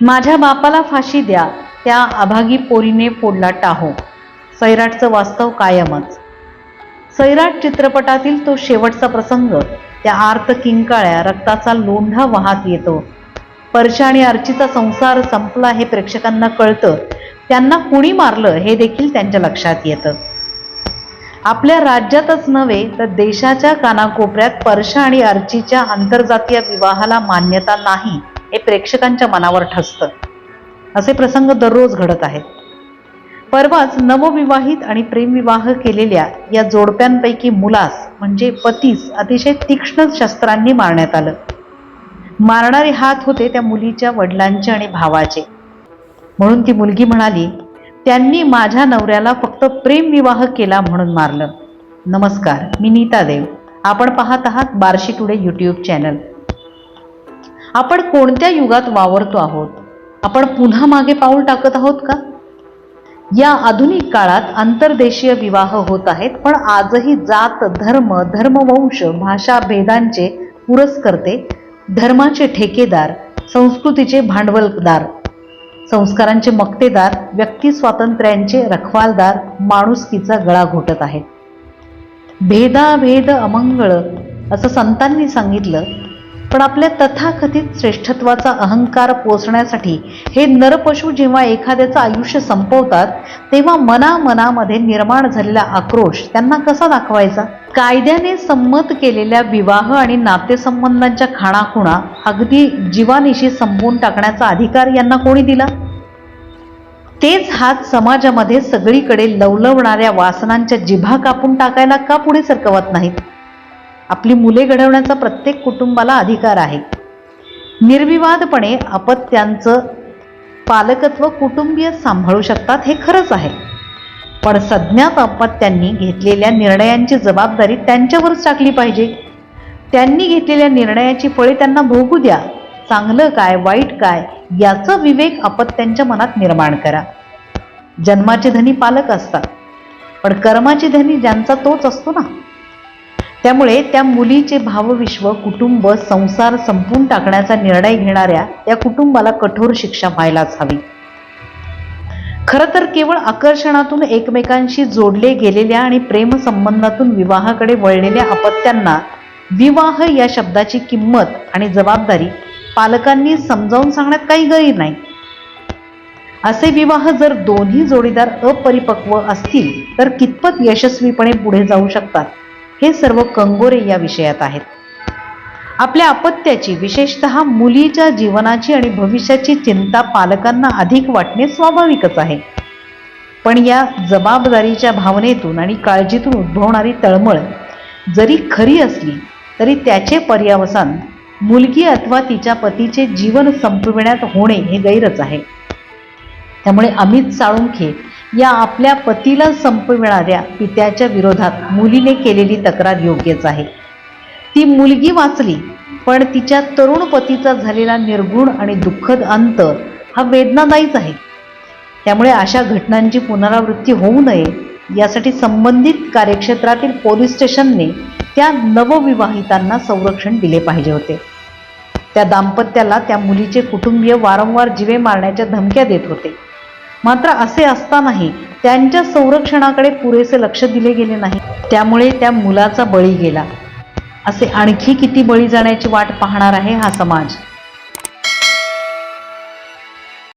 माझ्या बापाला फाशी द्या त्या अभागी पोरीने फोडला टाहो. सैराटचं वास्तव कायमच. सैराट चित्रपटातील तो शेवटचा प्रसंग त्या आर्त किंकाळ्या रक्ताचा लोंढा वाहत येतो. परशा आणि अर्चीचा संसार संपला हे प्रेक्षकांना कळतं. त्यांना कुणी मारलं हे देखील त्यांच्या लक्षात येतं. आपल्या राज्यातच नव्हे तर देशाच्या कानाकोपऱ्यात परशा आणि अर्चीच्या आंतरजातीय विवाहाला मान्यता नाही. हे प्रेक्षकांच्या मनावर ठसतं. असे प्रसंग दररोज घडत आहेत. परवाच नवविवाहित आणि प्रेमविवाह केलेल्या या जोडप्यांपैकी मुलास म्हणजे पतीस अतिशय तीक्ष्ण शस्त्रांनी मारण्यात आलं. मारणारे हात होते त्या मुलीच्या वडिलांचे आणि भावाचे. म्हणून ती मुलगी म्हणाली त्यांनी माझ्या नवऱ्याला फक्त प्रेमविवाह केला म्हणून मारलं. नमस्कार मी नीता देव. आपण पाहत आहात बार्शी टुडे यूट्यूब चॅनल. आपण कोणत्या युगात वावरतो आहोत? आपण पुन्हा मागे पाऊल टाकत आहोत का? या आधुनिक काळात आंतरदेशीय विवाह होत आहेत पण आजही जात धर्म धर्मवंश भाषा भेदांचे पुरस्कर्ते धर्माचे ठेकेदार संस्कृतीचे भांडवलदार संस्कारांचे मक्तेदार व्यक्ती स्वातंत्र्यांचे रखवालदार माणुसकीचा गळा घोटत आहेत. भेदाभेद अमंगळ असं संतांनी सांगितलं पण आपल्या तथाकथित श्रेष्ठत्वाचा अहंकार पोचण्यासाठी हे नरपशु जेव्हा एखाद्याचं आयुष्य संपवतात तेव्हा मनामनामध्ये निर्माण झालेला आक्रोश त्यांना कसा दाखवायचा? कायद्याने संमत केलेल्या विवाह आणि नातेसंबंधांच्या खाणाखुणा अगदी जीवानिशी संपवून टाकण्याचा अधिकार यांना कोणी दिला? तेच हात समाजामध्ये सगळीकडे लवलवणाऱ्या वासनांच्या जिभा कापून टाकायला का पुढे सरकवत नाहीत? आपली मुले घडवण्याचा प्रत्येक कुटुंबाला अधिकार आहे. निर्विवादपणे अपत्यांचं पालकत्व कुटुंबीय सांभाळू शकतात हे खरंच आहे. पण सज्ञात अपत्यांनी घेतलेल्या निर्णयांची जबाबदारी त्यांच्यावरच टाकली पाहिजे. त्यांनी घेतलेल्या निर्णयाची फळे त्यांना भोगू द्या. चांगलं काय वाईट काय याचा विवेक अपत्यांच्या मनात निर्माण करा. जन्माचे धनी पालक असतात. पण कर्माचे धनी ज्यांचा तोच असतो ना? त्यामुळे त्या मुलीचे भावविश्व कुटुंब संसार संपून टाकण्याचा निर्णय घेणाऱ्या त्या कुटुंबाला कठोर शिक्षा व्हायलाच हवी. खरं तर केवळ आकर्षणातून एकमेकांशी जोडले गेलेल्या आणि प्रेमसंबंधातून विवाहाकडे वळलेल्या अपत्यांना विवाह या शब्दाची किंमत आणि जबाबदारी पालकांनी समजावून सांगण्यात काही गैर नाही. असे विवाह जर दोन्ही जोडीदार अपरिपक्व असतील तर कितपत यशस्वीपणे पुढे जाऊ शकतात? हे सर्व कंगोरे या विषयात आहेत. आपल्या अपत्याची विशेषतः मुलीच्या जीवनाची आणि भविष्याची चिंता पालकांना अधिक वाटणे स्वाभाविकच आहे. पण या जबाबदारीच्या भावनेतून आणि काळजीतून उद्भवणारी तळमळ जरी खरी असली तरी त्याचे पर्यावसान मुलगी अथवा तिच्या पतीचे जीवन संपविण्यात होणे हे गैरच आहे. त्यामुळे अमित साळुंखे या आपल्या पतीला संपविणाऱ्या पित्याच्या विरोधात मुलीने केलेली तक्रार योग्यच आहे. ती मुलगी वाचली पण तिच्या तरुण पतीचा झालेला निर्गुण आणि दुःखद अंत हा वेदनादायीच आहे. त्यामुळे अशा घटनांची पुनरावृत्ती होऊ नये यासाठी संबंधित कार्यक्षेत्रातील पोलीस स्टेशनने त्या नवविवाहितांना संरक्षण दिले पाहिजे होते. त्या दाम्पत्याला त्या मुलीचे कुटुंबीय वारंवार जिवे मारण्याच्या धमक्या देत होते. मात्र असे असतानाही त्यांच्या संरक्षणाकडे पुरेसे लक्ष दिले गेले नाही. त्यामुळे त्या मुलाचा बळी गेला. असे आणखी किती बळी जाण्याची वाट पाहणार आहे हा समाज?